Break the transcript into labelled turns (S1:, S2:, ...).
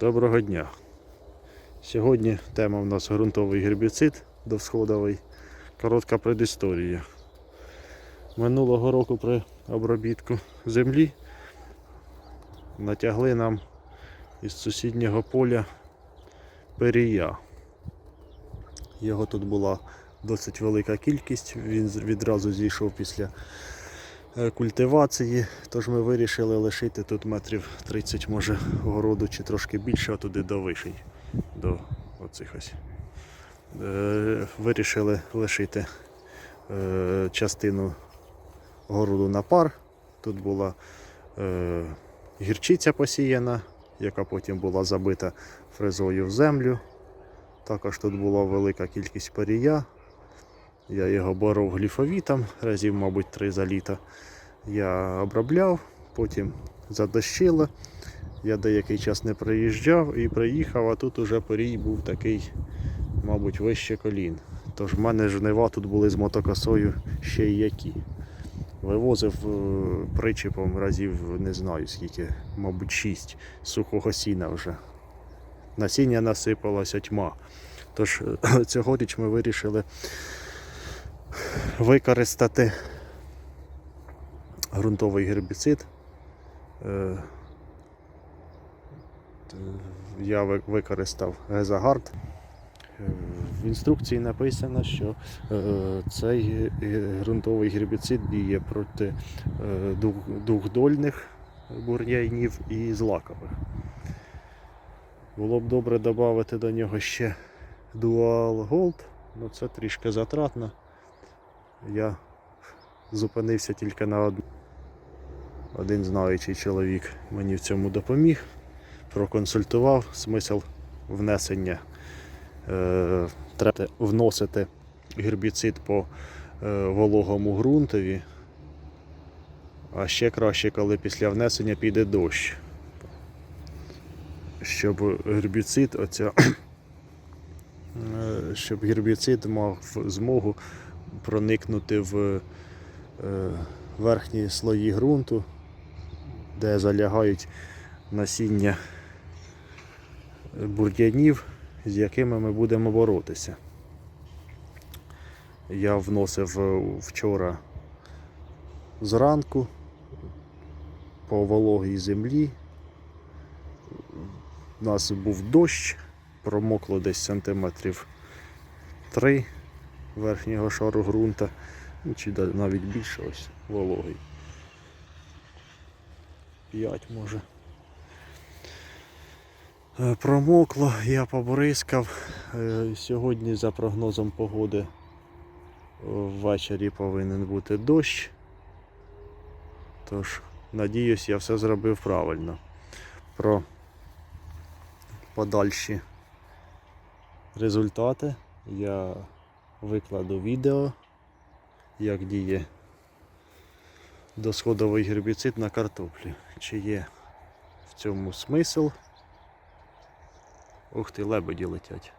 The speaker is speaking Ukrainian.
S1: Доброго дня. Сьогодні тема у нас ґрунтовий гербіцид довсходовий. Коротка предісторія. Минулого року при обробітку землі натягли нам із сусіднього поля перія. Його тут була досить велика кількість, він відразу зійшов після культивації, тож ми вирішили лишити тут метрів 30 може городу чи трошки більше, а туди до вишень, до оцих ось. Е, Вирішили лишити е, частину городу на пар. Тут була е, гірчиця посіяна, яка потім була забита фрезою в землю. Також тут була велика кількість парія. Я його боров гліфовітом, разів, мабуть, три за літо. Я обробляв, потім задощило. Я деякий час не приїжджав і приїхав, а тут уже порій був такий, мабуть, вище колін. Тож в мене жнива тут були з мотокосою ще й які. Вивозив е, причепом разів не знаю скільки, мабуть, шість сухого сіна вже. Насіння насипалося тьма. Тож е, цьогоріч ми вирішили використати ґрунтовий гербіцид. Е, Я використав Гезагард. Е, В інструкції написано, що е, цей ґрунтовий гербіцид діє проти дух- бур'янів і злакових. Було б добре додати до нього ще Dual Gold, але це трішки затратно. Я зупинився тільки на одну. Один знаючий чоловік мені в цьому допоміг, проконсультував смисл внесення. Е, треба вносити гербіцид по е, вологому ґрунтові, а ще краще, коли після внесення піде дощ. Щоб гербіцид, оця, е, щоб гербіцид мав змогу проникнути в е, верхні слої ґрунту, де залягають насіння бур'янів, з якими ми будемо боротися. Я вносив е, вчора зранку по вологій землі. У нас був дощ, промокло десь сантиметрів 3 верхнього шару ґрунта, ну, чи навіть більше ось вологий. 5 може. Е, Промокло, я побризкав. Е, Сьогодні за прогнозом погоди ввечері повинен бути дощ. Тож, надіюсь, я все зробив правильно. Про подальші результати я викладу відео, як діє досходовий гербіцид на картоплі. Чи є в цьому смисл? Ух ти, лебеді летять.